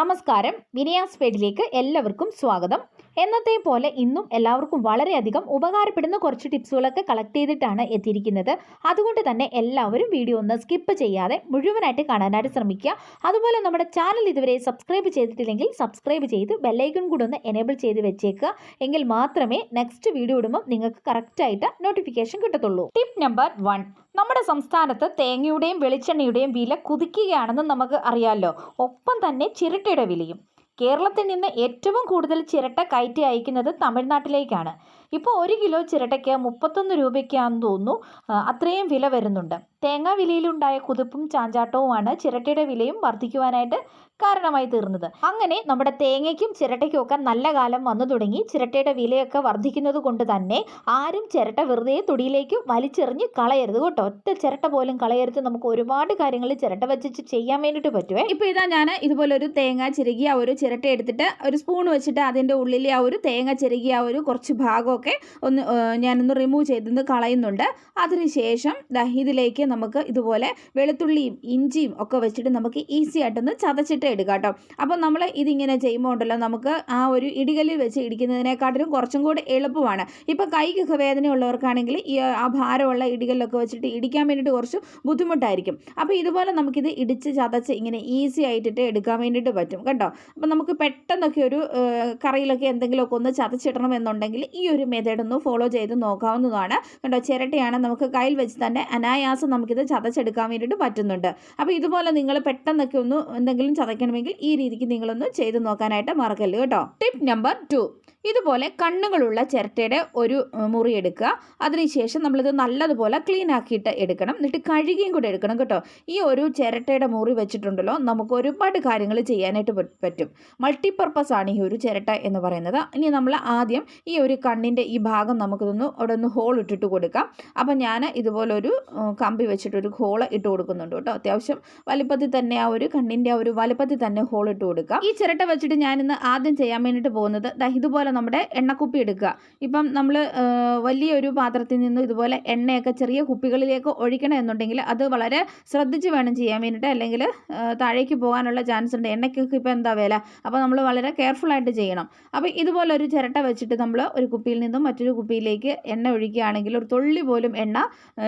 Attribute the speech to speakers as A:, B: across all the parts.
A: നമസ്കാരം. വിനയാസ് പേഡിലേക്ക് എല്ലാവർക്കും സ്വാഗതം. എന്നത്തെ പോലെ ഇന്നും എല്ലാവർക്കും വളരെയധികം ഉപകാരപ്പെടുന്ന കുറച്ച് ടിപ്സുകളൊക്കെ കളക്ട് ചെയ്തിട്ടാണ് എത്തിയിരിക്കുന്നത്. അതുകൊണ്ട് തന്നെ എല്ലാവരും വീഡിയോ ഒന്ന് സ്കിപ്പ് ചെയ്യാതെ മുഴുവനായിട്ട് കാണാനായിട്ട് ശ്രമിക്കുക. അതുപോലെ നമ്മുടെ ചാനൽ ഇതുവരെ സബ്സ്ക്രൈബ് ചെയ്തിട്ടില്ലെങ്കിൽ സബ്സ്ക്രൈബ് ചെയ്ത് ബെല്ലൈക്കൺ കൂടെ ഒന്ന് എനേബിൾ ചെയ്ത് വെച്ചേക്കുക. എങ്കിൽ മാത്രമേ നെക്സ്റ്റ് വീഡിയോ ഇടുമ്പോൾ നിങ്ങൾക്ക് കറക്റ്റായിട്ട് നോട്ടിഫിക്കേഷൻ കിട്ടത്തുള്ളൂ. ടിപ്പ് നമ്പർ വൺ നമ്മുടെ സംസ്ഥാനത്ത് തേങ്ങയുടെയും വെളിച്ചെണ്ണയുടെയും വില കുതിക്കുകയാണെന്ന് നമുക്ക് അറിയാമല്ലോ ഒപ്പം തന്നെ ചിരട്ടയുടെ വിലയും. കേരളത്തിൽ നിന്ന് ഏറ്റവും കൂടുതൽ ചിരട്ട കയറ്റി അയക്കുന്നത് തമിഴ്നാട്ടിലേക്കാണ്. ഇപ്പോൾ ഒരു കിലോ ചിരട്ടയ്ക്ക് മുപ്പത്തൊന്ന് രൂപയ്ക്കാണെന്ന് തോന്നുന്നു. അത്രയും വില വരുന്നുണ്ട്. തേങ്ങാ വിലയിലുണ്ടായ കുതിപ്പും ചാഞ്ചാട്ടവുമാണ് ചിരട്ടയുടെ വിലയും വർദ്ധിക്കുവാനായിട്ട് കാരണമായി തീർന്നത്. അങ്ങനെ നമ്മുടെ തേങ്ങയ്ക്കും ചിരട്ടയ്ക്കും ഒക്കെ നല്ല കാലം വന്നു തുടങ്ങി. ചിരട്ടയുടെ വിലയൊക്കെ വർദ്ധിക്കുന്നത് കൊണ്ട് തന്നെ ആരും ചിരട്ട വെറുതെ തുടിയിലേക്ക് വലിച്ചെറിഞ്ഞ് കളയരുത് കേട്ടോ. ഒറ്റ ചിരട്ട പോലും കളയരുത്. നമുക്ക് ഒരുപാട് കാര്യങ്ങൾ ചിരട്ട വെച്ചിട്ട് ചെയ്യാൻ വേണ്ടിയിട്ട് പറ്റുമേ
B: ഇപ്പോൾ ഇതാ ഞാൻ ഇതുപോലെ ഒരു തേങ്ങ ചിരകി ആ ഒരു ചിരട്ട എടുത്തിട്ട് ഒരു സ്പൂൺ വെച്ചിട്ട് അതിന്റെ ഉള്ളിലെ ആ ഒരു തേങ്ങ ചിരകി ആ ഒരു കുറച്ച് ഭാഗമൊക്കെ ഒന്ന് ഞാനൊന്ന് റിമൂവ് ചെയ്തൊന്ന് കളയുന്നുണ്ട്. അതിനുശേഷം ഇതിലേക്ക് നമുക്ക് ഇതുപോലെ വെളുത്തുള്ളിയും ഇഞ്ചിയും ഒക്കെ വെച്ചിട്ട് നമുക്ക് ഈസി ആയിട്ടൊന്ന് ചതച്ചിട്ട് എടുക്കാം കേട്ടോ. അപ്പോൾ നമ്മൾ ഇതിങ്ങനെ ചെയ്യുമ്പോൾ ഉണ്ടല്ലോ നമുക്ക് ആ ഒരു ഇടികല്ലിൽ വെച്ച് ഇടിക്കുന്നതിനെക്കാട്ടിലും കുറച്ചും കൂടി എളുപ്പമാണ്. ഇപ്പോൾ കൈക്കൊക്കെ വേദനയുള്ളവർക്കാണെങ്കിൽ ഈ ആ ഭാരമുള്ള ഇടികല്ലൊക്കെ വെച്ചിട്ട് ഇടിക്കാൻ വേണ്ടിയിട്ട് കുറച്ച് ബുദ്ധിമുട്ടായിരിക്കും. അപ്പോൾ ഇതുപോലെ നമുക്കിത് ഇടിച്ച് ചതച്ച് ഇങ്ങനെ ഈസി ആയിട്ടിട്ട് എടുക്കാൻ വേണ്ടിയിട്ട് പറ്റും കേട്ടോ. അപ്പോൾ നമുക്ക് പെട്ടെന്നൊക്കെ ഒരു കറിയിലൊക്കെ എന്തെങ്കിലുമൊക്കെ ഒന്ന് ചതച്ചിടണം എന്നുണ്ടെങ്കിൽ ഈ ഒരു മെത്തേഡ് ഒന്ന് ഫോളോ ചെയ്ത് നോക്കാവുന്നതാണ്. കേട്ടോ ചിരട്ടയാണ് നമുക്ക് കയ്യിൽ വെച്ച് തന്നെ അനായാസം നമുക്കിത് ചതച്ചെടുക്കാൻ വേണ്ടിയിട്ട് പറ്റുന്നുണ്ട്. അപ്പോൾ ഇതുപോലെ നിങ്ങൾ പെട്ടെന്നൊക്കെ ഒന്ന് എന്തെങ്കിലും ചതയ്ക്കണമെങ്കിൽ ഈ രീതിക്ക് നിങ്ങളൊന്ന് ചെയ്ത് നോക്കാനായിട്ട് മറക്കല്ല് കേട്ടോ. ടിപ്പ് നമ്പർ ടു ഇതുപോലെ കണ്ണുകളുള്ള ചിരട്ടയുടെ ഒരു മുറി എടുക്കുക. അതിനുശേഷം നമ്മളിത് നല്ലതുപോലെ ക്ലീൻ ആക്കിയിട്ട് എടുക്കണം. എന്നിട്ട് കഴുകിയും കൂടെ എടുക്കണം കേട്ടോ. ഈ ഒരു ചിരട്ടയുടെ മുറി വെച്ചിട്ടുണ്ടല്ലോ നമുക്ക് ഒരുപാട് കാര്യങ്ങൾ ചെയ്യാനായിട്ട് പറ്റും. മൾട്ടിപ്പർപ്പസ് ആണ് ഈ ഒരു ചിരട്ട എന്ന് പറയുന്നത്. ഇനി നമ്മൾ ആദ്യം ഈ ഒരു കണ്ണിന്റെ ഈ ഭാഗം നമുക്കിതൊന്ന് അവിടെ ഒന്ന് ഹോൾ ഇട്ടിട്ട് കൊടുക്കാം. അപ്പം ഞാൻ ഇതുപോലൊരു ഒരു കമ്പി വെച്ചിട്ടൊരു ഹോൾ ഇട്ട് കൊടുക്കുന്നുണ്ട് കേട്ടോ. അത്യാവശ്യം വലിപ്പത്തിൽ തന്നെ ആ ഒരു കണ്ണിന്റെ ആ ഒരു വലിപ്പത്തിൽ തന്നെ ഹോൾ ഇട്ട് കൊടുക്കുക. ഈ ചിരട്ട വെച്ചിട്ട് ഞാനിന്ന് ആദ്യം ചെയ്യാൻ വേണ്ടിയിട്ട് പോകുന്നത് ഇതുപോലെ നമ്മുടെ എണ്ണക്കുപ്പി എടുക്കുക. ഇപ്പം നമ്മൾ വലിയൊരു പാത്രത്തിൽ നിന്ന് ഇതുപോലെ എണ്ണയൊക്കെ ചെറിയ കുപ്പികളിലേക്ക് ഒഴിക്കണം എന്നുണ്ടെങ്കിൽ അത് വളരെ ശ്രദ്ധിച്ച് വേണം ചെയ്യാൻ വേണ്ടിയിട്ട്. അല്ലെങ്കിൽ താഴേക്ക് പോകാനുള്ള ചാൻസ് ഉണ്ട്. എണ്ണയ്ക്കൊക്കെ ഇപ്പോൾ എന്താ വില? അപ്പോൾ നമ്മൾ വളരെ കെയർഫുൾ ആയിട്ട് ചെയ്യണം. അപ്പോൾ ഇതുപോലെ ഒരു ചിരട്ട വെച്ചിട്ട് നമ്മൾ ഒരു കുപ്പിയിൽ നിന്നും മറ്റൊരു കുപ്പിയിലേക്ക് എണ്ണ ഒഴിക്കുകയാണെങ്കിൽ ഒരു തുള്ളി പോലും എണ്ണ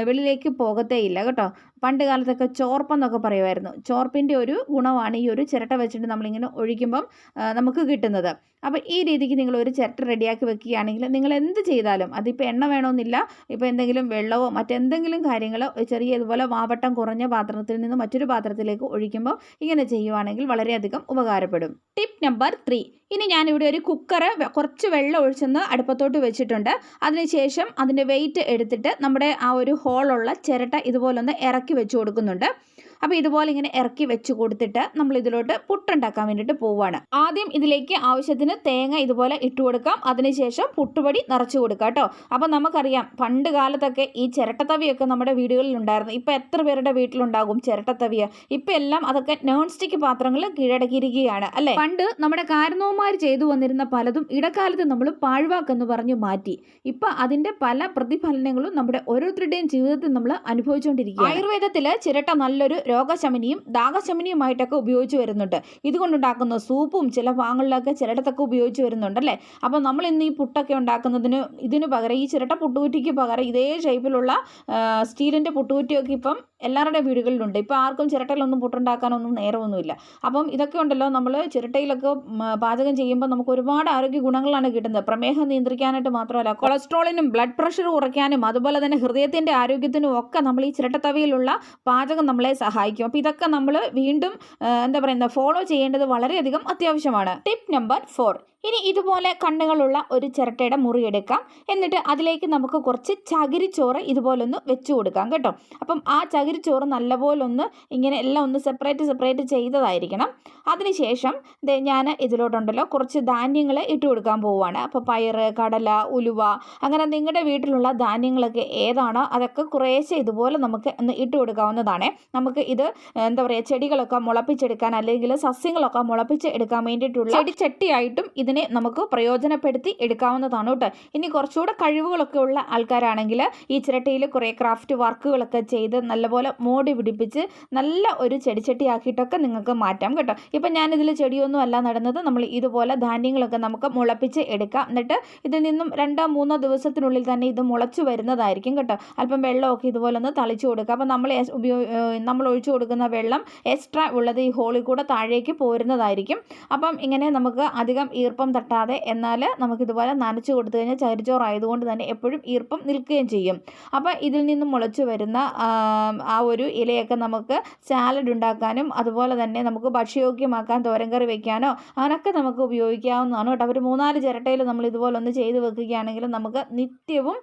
B: വെളിയിലേക്ക് പോകത്തേ ഇല്ല. കേട്ടോ. പണ്ട് കാലത്തൊക്കെ ചോർപ്പെന്നൊക്കെ പറയുമായിരുന്നു. ചോർപ്പിന്റെ ഒരു ഗുണമാണ് ഈ ഒരു ചിരട്ട വെച്ചിട്ട് നമ്മളിങ്ങനെ ഒഴിക്കുമ്പം നമുക്ക് കിട്ടുന്നത്. അപ്പോൾ ഈ രീതിക്ക് നിങ്ങൾ ഒരു ചിരട്ട റെഡിയാക്കി വെക്കുകയാണെങ്കിൽ നിങ്ങൾ എന്ത് ചെയ്താലും അതിപ്പോൾ എണ്ണ വേണമെന്നില്ല ഇപ്പോൾ എന്തെങ്കിലും വെള്ളമോ മറ്റെന്തെങ്കിലും കാര്യങ്ങളോ ചെറിയ ഇതുപോലെ വാവട്ടം കുറഞ്ഞ പാത്രത്തിൽ നിന്ന് മറ്റൊരു പാത്രത്തിലേക്ക് ഒഴിക്കുമ്പോൾ ഇങ്ങനെ ചെയ്യുവാണെങ്കിൽ വളരെയധികം ഉപകാരപ്പെടും. ടിപ്പ് നമ്പർ ത്രീ ഇനി ഞാനിവിടെ ഒരു കുക്കറ് കുറച്ച് വെള്ളം ഒഴിച്ചെന്ന് അടുപ്പത്തോട്ട് വെച്ചിട്ടുണ്ട്. അതിനുശേഷം അതിന്റെ വെയിറ്റ് എടുത്തിട്ട് നമ്മുടെ ആ ഒരു ഹോളുള്ള ചിരട്ട ഇതുപോലൊന്ന് ഇറക്കി വെച്ച് കൊടുക്കുന്നുണ്ട്. അപ്പോൾ ഇതുപോലെ ഇങ്ങനെ ഇറക്കി വെച്ച് കൊടുത്തിട്ട് നമ്മൾ ഇതിലോട്ട് പുട്ടുണ്ടാക്കാൻ വേണ്ടിയിട്ട് പോവുകയാണ് ആദ്യം ഇതിലേക്ക് ആവശ്യത്തിന് തേങ്ങ ഇതുപോലെ ഇട്ട് കൊടുക്കാം. അതിനുശേഷം പുട്ടുപടി നിറച്ചു കൊടുക്കാം കേട്ടോ. അപ്പോൾ നമുക്കറിയാം പണ്ട് കാലത്തൊക്കെ ഈ ചിരട്ടത്തവിയൊക്കെ നമ്മുടെ വീടുകളിൽ ഉണ്ടായിരുന്നു. ഇപ്പോൾ എത്ര പേരുടെ വീട്ടിലുണ്ടാകും ചിരട്ടത്തവിയ? ഇപ്പം എല്ലാം അതൊക്കെ നോൺ സ്റ്റിക്ക് പാത്രങ്ങൾ കീഴടക്കിയിരിക്കുകയാണ് അല്ലേ? പണ്ട് നമ്മുടെ കാരണവന്മാർ ചെയ്തു വന്നിരുന്ന പലതും ഇടക്കാലത്ത് നമ്മൾ പാഴ്വാക്കെന്ന് പറഞ്ഞു മാറ്റി. ഇപ്പം അതിന്റെ പല പ്രതിഫലനങ്ങളും നമ്മുടെ ഓരോരുത്തരുടെയും ജീവിതത്തിൽ നമ്മൾ അനുഭവിച്ചുകൊണ്ടിരിക്കുക ആയുർവേദത്തിൽ ചിരട്ട നല്ലൊരു രോഗശമനിയും ദാഹശമനിയുമായിട്ടൊക്കെ ഉപയോഗിച്ച് വരുന്നുണ്ട്. ഇതുകൊണ്ടുണ്ടാക്കുന്ന സൂപ്പും ചില ഭാഗങ്ങളിലൊക്കെ ചിലയിടത്തൊക്കെ ഉപയോഗിച്ച് വരുന്നുണ്ട് അല്ലേ? അപ്പം നമ്മൾ ഇന്ന് ഈ പുട്ടൊക്കെ ഉണ്ടാക്കുന്നതിന് ഇതിന് പകരം ഈ ചിരട്ട പുട്ടുകുറ്റിക്ക് പകരം ഇതേ ഷേപ്പിലുള്ള സ്റ്റീലിന്റെ പുട്ടുകുറ്റിയൊക്കെ ഇപ്പം എല്ലാവരുടെയും വീടുകളിലുണ്ട്. ഇപ്പോൾ ആർക്കും ചിരട്ടയിലൊന്നും പുട്ടുണ്ടാക്കാനൊന്നും നേരമൊന്നുമില്ല. അപ്പം ഇതൊക്കെ ഉണ്ടല്ലോ നമ്മൾ ചിരട്ടയിലൊക്കെ പാചകം ചെയ്യുമ്പോൾ നമുക്ക് ഒരുപാട് ആരോഗ്യ ഗുണങ്ങളാണ് കിട്ടുന്നത്. പ്രമേഹം നിയന്ത്രിക്കാനായിട്ട് മാത്രമല്ല കൊളസ്ട്രോളിനും ബ്ലഡ് പ്രഷർ കുറയ്ക്കാനും അതുപോലെ തന്നെ ഹൃദയത്തിന്റെ ആരോഗ്യത്തിനും ഒക്കെ നമ്മൾ ഈ ചിരട്ടത്തവയിലുള്ള പാചകം നമ്മളെ സഹായിക്കും. അപ്പോൾ ഇതൊക്കെ നമ്മൾ വീണ്ടും എന്താ പറയുന്നത് ഫോളോ ചെയ്യേണ്ടത് വളരെയധികം അത്യാവശ്യമാണ്. ടിപ്പ് നമ്പർ ഫോർ ഇനി ഇതുപോലെ കണ്ണുകളുള്ള ഒരു ചിരട്ടയുടെ മുറി എടുക്കാം. എന്നിട്ട് അതിലേക്ക് നമുക്ക് കുറച്ച് ചകിരിച്ചോറ് ഇതുപോലൊന്ന് വെച്ച് കൊടുക്കാം കേട്ടോ. അപ്പം ആ ചകിരിച്ചോറ് നല്ലപോലെ ഒന്ന് ഇങ്ങനെ എല്ലാം ഒന്ന് സെപ്പറേറ്റ് സെപ്പറേറ്റ് ചെയ്തതായിരിക്കണം. അതിനുശേഷം ഞാൻ ഇതിലോട്ടുണ്ടല്ലോ കുറച്ച് ധാന്യങ്ങൾ ഇട്ട് കൊടുക്കാൻ പോവുകയാണ്. അപ്പോൾ പയറ് കടല ഉലുവ അങ്ങനെ നിങ്ങളുടെ വീട്ടിലുള്ള ധാന്യങ്ങളൊക്കെ ഏതാണോ അതൊക്കെ കുറേശ്ശെ ഇതുപോലെ നമുക്ക് ഒന്ന് ഇട്ട് കൊടുക്കാവുന്നതാണ്. നമുക്ക് ഇത് എന്താ പറയുക ചെടികളൊക്കെ മുളപ്പിച്ചെടുക്കാൻ അല്ലെങ്കിൽ സസ്യങ്ങളൊക്കെ മുളപ്പിച്ച് എടുക്കാൻ വേണ്ടിയിട്ടുള്ള ചെടിച്ചട്ടിയായിട്ടും ഇതിനെ നമുക്ക് പ്രയോജനപ്പെടുത്തി എടുക്കാവുന്നതാണ് കേട്ടോ. ഇനി കുറച്ചുകൂടെ കഴിവുകളൊക്കെ ഉള്ള ആൾക്കാരാണെങ്കിൽ ഈ ചിരട്ടയിൽ കുറേ ക്രാഫ്റ്റ് വർക്കുകളൊക്കെ ചെയ്ത് നല്ലപോലെ
C: മോടി പിടിപ്പിച്ച് നല്ല ഒരു ചെടിച്ചട്ടി ആക്കിയിട്ടൊക്കെ നിങ്ങൾക്ക് മാറ്റാം കേട്ടോ. ഇപ്പം ഞാനിതിൽ ചെടിയൊന്നും അല്ല നടുന്നത്. നമ്മൾ ഇതുപോലെ ധാന്യങ്ങളൊക്കെ നമുക്ക് മുളപ്പിച്ച് എടുക്കാം. എന്നിട്ട് ഇതിൽ നിന്നും രണ്ടോ മൂന്നോ ദിവസത്തിനുള്ളിൽ തന്നെ ഇത് മുളച്ചു വരുന്നതായിരിക്കും കേട്ടോ. അല്പം വെള്ളമൊക്കെ ഇതുപോലെ ഒന്ന് തളിച്ചു കൊടുക്കുക അപ്പോൾ നമ്മൾ ഉപയോഗ നമ്മൾ ഒഴിച്ചു കൊടുക്കുന്ന വെള്ളം എക്സ്ട്രാ ഉള്ളത് ഈ ഹോളിൽ കൂടെ താഴേക്ക് പോരുന്നതായിരിക്കും. അപ്പം ഇങ്ങനെ നമുക്ക് അധികം ഈർപ്പം തട്ടാതെ എന്നാൽ നമുക്കിതുപോലെ നനച്ചു കൊടുത്തു കഴിഞ്ഞാൽ ചരിച്ചോറായതുകൊണ്ട് തന്നെ എപ്പോഴും ഈർപ്പം നിൽക്കുകയും ചെയ്യും. അപ്പോൾ ഇതിൽ നിന്ന് മുളച്ചു വരുന്ന ആ, ഒരു ഇലയൊക്കെ നമുക്ക് സാലഡ് ഉണ്ടാക്കാനും അതുപോലെ തന്നെ നമുക്ക് ഭക്ഷ്യയോഗ്യമാക്കാൻ തോരൻ കറി വെക്കാനോ അങ്ങനെയൊക്കെ നമുക്ക് ഉപയോഗിക്കാവുന്നതാണ് കേട്ടോ. ഒരു മൂന്നാൽ ചിരട്ടയിൽ നമ്മൾ ഇതുപോലെ ഒന്ന് ചെയ്ത് വെക്കുകയാണെങ്കിൽ നമുക്ക് നിത്യവും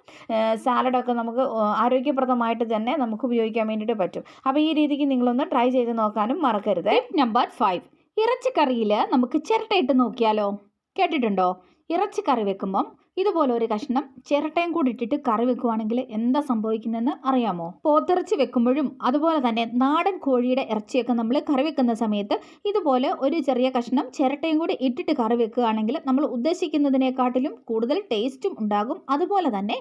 C: സാലഡൊക്കെ നമുക്ക് ആരോഗ്യപ്രദമായിട്ട് തന്നെ നമുക്ക് ഉപയോഗിക്കാൻ വേണ്ടിയിട്ട് പറ്റും. അപ്പോൾ ഈ രീതിക്ക് നിങ്ങളൊന്ന് ട്രൈ ചെയ്ത് നോക്കാനും മറക്കരുത്.
B: നമ്പർ ഫൈവ് ഇറച്ചിക്കറിയിൽ നമുക്ക് ചിരട്ടയിട്ട് നോക്കിയാലോ? കേട്ടിട്ടുണ്ടോ? ഇറച്ചിക്കറി വെക്കുമ്പം ഇതുപോലെ ഒരു കഷ്ണം ചിരട്ടയും കൂടി ഇട്ടിട്ട് കറി വെക്കുവാണെങ്കിൽ എന്താ സംഭവിക്കുന്നതെന്ന് അറിയാമോ? പോത്തിറച്ചി വെക്കുമ്പോഴും അതുപോലെ തന്നെ നാടൻ കോഴിയുടെ ഇറച്ചിയൊക്കെ നമ്മൾ കറി വെക്കുന്ന സമയത്ത് ഇതുപോലെ ഒരു ചെറിയ കഷ്ണം ചിരട്ടയും കൂടി ഇട്ടിട്ട് കറി വെക്കുകയാണെങ്കിൽ നമ്മൾ ഉദ്ദേശിക്കുന്നതിനെക്കാട്ടിലും കൂടുതൽ ടേസ്റ്റും ഉണ്ടാകും. അതുപോലെ തന്നെ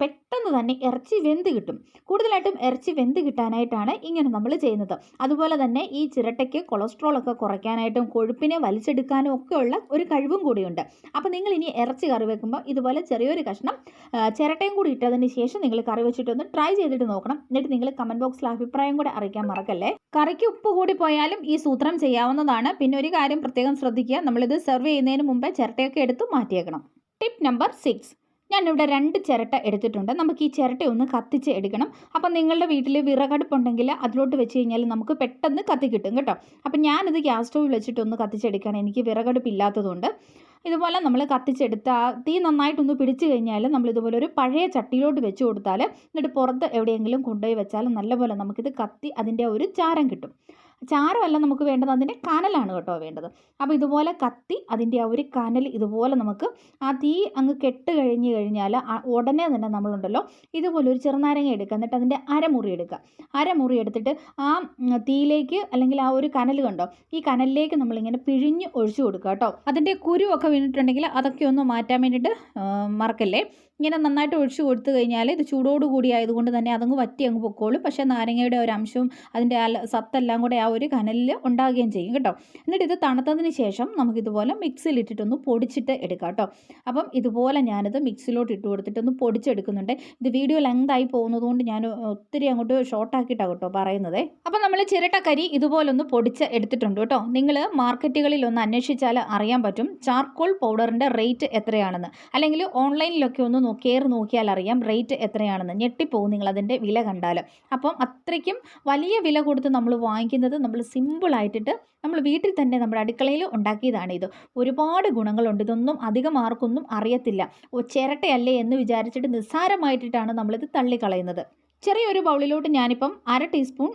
B: പെട്ടെന്ന് തന്നെ ഇറച്ചി വെന്ത് കിട്ടും. കൂടുതലായിട്ടും ഇറച്ചി വെന്ത് കിട്ടാനായിട്ടാണ് ഇങ്ങനെ നമ്മൾ ചെയ്യുന്നത്. അതുപോലെ തന്നെ ഈ ചിരട്ടയ്ക്ക് കൊളസ്ട്രോൾ ഒക്കെ കുറയ്ക്കാനായിട്ടും കൊഴുപ്പിനെ വലിച്ചെടുക്കാനും ഒക്കെയുള്ള ഒരു കഴിവും കൂടിയുണ്ട്. അപ്പോൾ നിങ്ങൾ ഇനി ഇറച്ചി കറി വെക്കുമ്പോൾ ഇതുപോലെ ചെറിയൊരു കഷ്ണം ചിരട്ടയും കൂടി ഇട്ടതിന് ശേഷം നിങ്ങൾ കറി വെച്ചിട്ടൊന്ന് ട്രൈ ചെയ്തിട്ട് നോക്കണം. എന്നിട്ട് നിങ്ങൾ കമന്റ് ബോക്സിൽ അഭിപ്രായം കൂടെ അറിയിക്കാൻ മറക്കല്ലേ? കറിക്ക് ഉപ്പ് കൂടി പോയാലും ഈ സൂത്രം ചെയ്യാവുന്നതാണ്. പിന്നെ ഒരു കാര്യം പ്രത്യേകം ശ്രദ്ധിക്കുക. നമ്മളിത് സെർവ് ചെയ്യുന്നതിന് മുമ്പേ ചിരട്ടയൊക്കെ എടുത്ത് മാറ്റിയേക്കണം. ടിപ്പ് നമ്പർ സിക്സ് ഞാനിവിടെ രണ്ട് ചിരട്ട എടുത്തിട്ടുണ്ട്. നമുക്ക് ഈ ചിരട്ട ഒന്ന് കത്തിച്ച് എടുക്കണം. അപ്പം നിങ്ങളുടെ വീട്ടിൽ വിറകടുപ്പുണ്ടെങ്കിൽ അതിലോട്ട് വെച്ച് കഴിഞ്ഞാൽ നമുക്ക് പെട്ടെന്ന് കത്തി കിട്ടും കേട്ടോ. അപ്പം ഞാനിത് ഗ്യാസ് സ്റ്റൗവിൽ വെച്ചിട്ടൊന്ന് കത്തിച്ചെടുക്കുകയാണ്. എനിക്ക് വിറകടുപ്പ് ഇല്ലാത്തതുകൊണ്ട് ഇതുപോലെ നമ്മൾ കത്തിച്ചെടുത്ത് ആ തീ നന്നായിട്ടൊന്ന് പിടിച്ചു കഴിഞ്ഞാൽ നമ്മൾ ഇതുപോലെ ഒരു പഴയ ചട്ടിയിലോട്ട് വെച്ച് കൊടുത്താൽ എന്നിട്ട് പുറത്ത് എവിടെയെങ്കിലും കൊണ്ടുപോയി വെച്ചാൽ നല്ലപോലെ നമുക്കിത് കത്തി അതിന്റെ ഒരു ചാരം കിട്ടും. ചാരമല്ല നമുക്ക് വേണ്ടത്? അതിന്റെ കനലാണ് കേട്ടോ വേണ്ടത്. അപ്പോൾ ഇതുപോലെ കത്തി അതിന്റെ ആ ഒരു കനൽ ഇതുപോലെ നമുക്ക് ആ തീ അങ്ങ് കെട്ട് കഴിഞ്ഞ് കഴിഞ്ഞാൽ ഉടനെ തന്നെ നമ്മളുണ്ടല്ലോ ഇതുപോലെ ഒരു ചെറുനാരങ്ങ എടുക്കുക. എന്നിട്ട് അതിന്റെ അരമുറി എടുക്കുക. അരമുറി എടുത്തിട്ട് ആ തീയിലേക്ക് അല്ലെങ്കിൽ ആ ഒരു കനൽ കണ്ടോ? ഈ കനലിലേക്ക് നമ്മളിങ്ങനെ പിഴിഞ്ഞ് ഒഴിച്ചു കൊടുക്കുക കേട്ടോ. അതിന്റെ കുരുവൊക്കെ വീണിട്ടുണ്ടെങ്കിൽ അതൊക്കെ ഒന്ന് മാറ്റാൻ വേണ്ടിയിട്ട് മറക്കല്ലേ? ഇങ്ങനെ നന്നായിട്ട് ഒഴിച്ചു കൊടുത്തു കഴിഞ്ഞാൽ ഇത് ചൂടോടുകൂടി ആയതുകൊണ്ട് തന്നെ അതങ്ങ് വറ്റി അങ്ങ് പൊക്കോളും. പക്ഷേ നാരങ്ങയുടെ ഒരു അംശവും അതിന്റെ ആ സത്തെല്ലാം കൂടെ ആ ഒരു കനലിൽ ഉണ്ടാകുകയും ചെയ്യും കേട്ടോ. എന്നിട്ട് ഇത് തണുത്തതിന് ശേഷം നമുക്കിതുപോലെ മിക്സിയിലിട്ടിട്ടൊന്ന് പൊടിച്ചിട്ട് എടുക്കാം കേട്ടോ. അപ്പം ഇതുപോലെ ഞാനിത് മിക്സിലോട്ട് ഇട്ട് കൊടുത്തിട്ടൊന്ന് പൊടിച്ചെടുക്കുന്നുണ്ട്. ഇത് വീഡിയോ ലെങ്ത് ആയി പോകുന്നതുകൊണ്ട് ഞാൻ ഒത്തിരി അങ്ങോട്ട് ഷോർട്ടാക്കിയിട്ടാണ് കേട്ടോ പറയുന്നത്. അപ്പം നമ്മൾ ചിരട്ടക്കരി ഇതുപോലൊന്ന് പൊടിച്ച് എടുത്തിട്ടുണ്ട് കേട്ടോ. നിങ്ങൾ മാർക്കറ്റുകളിൽ ഒന്ന് അന്വേഷിച്ചാൽ അറിയാൻ പറ്റും. ചാർക്കോൾ പൗഡറിന്റെ റേറ്റ് എത്രയാണെന്ന്. അല്ലെങ്കിൽ ഓൺലൈനിലൊക്കെ ഒന്ന് കയറി നോക്കിയാൽ അറിയാം റേറ്റ് എത്രയാണെന്ന്. ഞെട്ടിപ്പോകും നിങ്ങൾ അതിന്റെ വില കണ്ടാൽ അപ്പം അത്രയ്ക്കും വലിയ വില കൊടുത്ത് നമ്മൾ വാങ്ങിക്കുന്നത് നമ്മൾ സിമ്പിളായിട്ടിട്ട് നമ്മൾ വീട്ടിൽ തന്നെ നമ്മുടെ അടുക്കളയിൽ ഉണ്ടാക്കിയതാണ് ഇത്. ഒരുപാട് ഗുണങ്ങളുണ്ട്. ഇതൊന്നും അധികം ആർക്കൊന്നും അറിയത്തില്ല. ചിരട്ടയല്ലേ എന്ന് വിചാരിച്ചിട്ട് നിസ്സാരമായിട്ടിട്ടാണ് നമ്മളിത് തള്ളിക്കളയുന്നത്. ചെറിയൊരു ബൗളിലോട്ട് ഞാനിപ്പം അര ടീസ്പൂൺ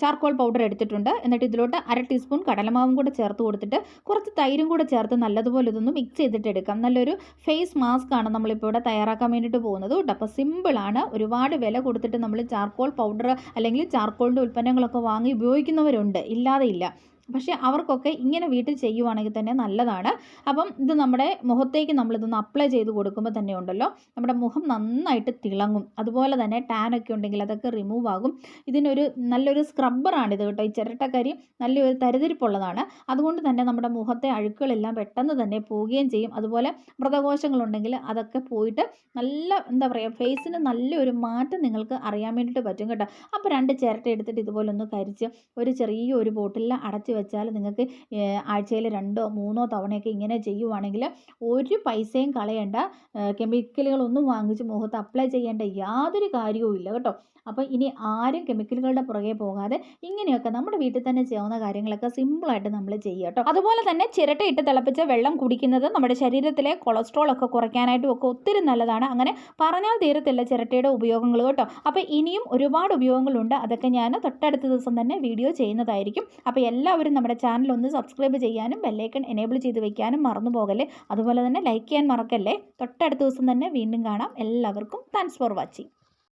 B: ചാർക്കോൾ പൗഡർ എടുത്തിട്ടുണ്ട്. എന്നിട്ട് ഇതിലോട്ട് അര ടീസ്പൂൺ കടലമാവും കൂടെ ചേർത്ത് കൊടുത്തിട്ട് കുറച്ച് തൈരും കൂടെ ചേർത്ത് നല്ലതുപോലെ ഇതൊന്ന് മിക്സ് ചെയ്തിട്ട് എടുക്കാം. നല്ലൊരു ഫേസ് മാസ്ക് ആണ് നമ്മളിപ്പോൾ ഇവിടെ തയ്യാറാക്കാൻ വേണ്ടിയിട്ട് പോകുന്നത് കേട്ടോ. അപ്പോൾ സിമ്പിളാണ് ഒരുപാട് വില കൊടുത്തിട്ട് നമ്മൾ ചാർക്കോൾ പൗഡർ അല്ലെങ്കിൽ ചാർക്കോളിന്റെ ഉൽപ്പന്നങ്ങളൊക്കെ വാങ്ങി ഉപയോഗിക്കുന്നവരുണ്ട്. ഇല്ലാതെ ഇല്ല. പക്ഷേ അവർക്കൊക്കെ ഇങ്ങനെ വീട്ടിൽ ചെയ്യുവാണെങ്കിൽ തന്നെ നല്ലതാണ്. അപ്പം ഇത് നമ്മുടെ മുഖത്തേക്ക് നമ്മളിതൊന്ന് അപ്ലൈ ചെയ്ത് കൊടുക്കുമ്പോൾ തന്നെ ഉണ്ടല്ലോ. നമ്മുടെ മുഖം നന്നായിട്ട് തിളങ്ങും. അതുപോലെ തന്നെ ടാനൊക്കെ ഉണ്ടെങ്കിൽ അതൊക്കെ റിമൂവ് ആകും. ഇതിനൊരു നല്ലൊരു സ്ക്രബ്ബറാണിത് കേട്ടോ. ഈ ചിരട്ടക്കരി നല്ലൊരു തരതിരിപ്പുള്ളതാണ്. അതുകൊണ്ട് തന്നെ നമ്മുടെ മുഖത്തെ അഴുക്കുകളെല്ലാം പെട്ടെന്ന് തന്നെ പോവുകയും ചെയ്യും. അതുപോലെ മൃതകോശങ്ങളുണ്ടെങ്കിൽ അതൊക്കെ പോയിട്ട് നല്ല എന്താ പറയുക ഫേസിന് നല്ലൊരു മാറ്റം നിങ്ങൾക്ക് അറിയാൻ വേണ്ടിയിട്ട് പറ്റും കേട്ടോ. അപ്പോൾ രണ്ട് ചിരട്ട എടുത്തിട്ട് ഇതുപോലെ ഒന്ന് കരിച്ച് ഒരു ചെറിയ ഒരു ബോട്ടിലിൽ അടച്ച് വെച്ചാൽ നിങ്ങൾക്ക് ആഴ്ചയിൽ രണ്ടോ മൂന്നോ തവണയൊക്കെ ഇങ്ങനെ ചെയ്യുവാണെങ്കിൽ ഒരു പൈസയും കളയേണ്ട. കെമിക്കലുകളൊന്നും വാങ്ങിച്ച് മുഖത്ത് അപ്ലൈ ചെയ്യേണ്ട യാതൊരു കാര്യവും ഇല്ല കേട്ടോ. അപ്പോൾ ഇനി ആരും കെമിക്കലുകളുടെ പുറകെ പോകാതെ ഇങ്ങനെയൊക്കെ നമ്മുടെ വീട്ടിൽ തന്നെ ചെയ്യാവുന്ന കാര്യങ്ങളൊക്കെ സിമ്പിളായിട്ട് നമ്മൾ ചെയ്യുക കേട്ടോ. അതുപോലെ തന്നെ ചിരട്ടയിട്ട് തിളപ്പിച്ച വെള്ളം കുടിക്കുന്നത് നമ്മുടെ ശരീരത്തിലെ കൊളസ്ട്രോൾ ഒക്കെ കുറയ്ക്കാനായിട്ടും ഒക്കെ ഒത്തിരി നല്ലതാണ്. അങ്ങനെ പറഞ്ഞാൽ തീരത്തില്ല ചിരട്ടയുടെ ഉപയോഗങ്ങൾ കേട്ടോ. അപ്പോൾ ഇനിയും ഒരുപാട് ഉപയോഗങ്ങളുണ്ട്. അതൊക്കെ ഞാൻ തൊട്ടടുത്ത ദിവസം തന്നെ വീഡിയോ ചെയ്യുന്നതായിരിക്കും. അപ്പോൾ എല്ലാവരും നമ്മുടെ ചാനൽ ഒന്ന് സബ്സ്ക്രൈബ് ചെയ്യാനും ബെല്ലൈക്കൺ എനേബിൾ ചെയ്ത് വെക്കാനും മറന്നു പോകല്ലേ? അതുപോലെ തന്നെ ലൈക്ക് ചെയ്യാൻ മറക്കല്ലേ? തൊട്ടടുത്ത ദിവസം തന്നെ വീണ്ടും കാണാം. എല്ലാവർക്കും താങ്ക്സ് ഫോർ വാച്ചിങ്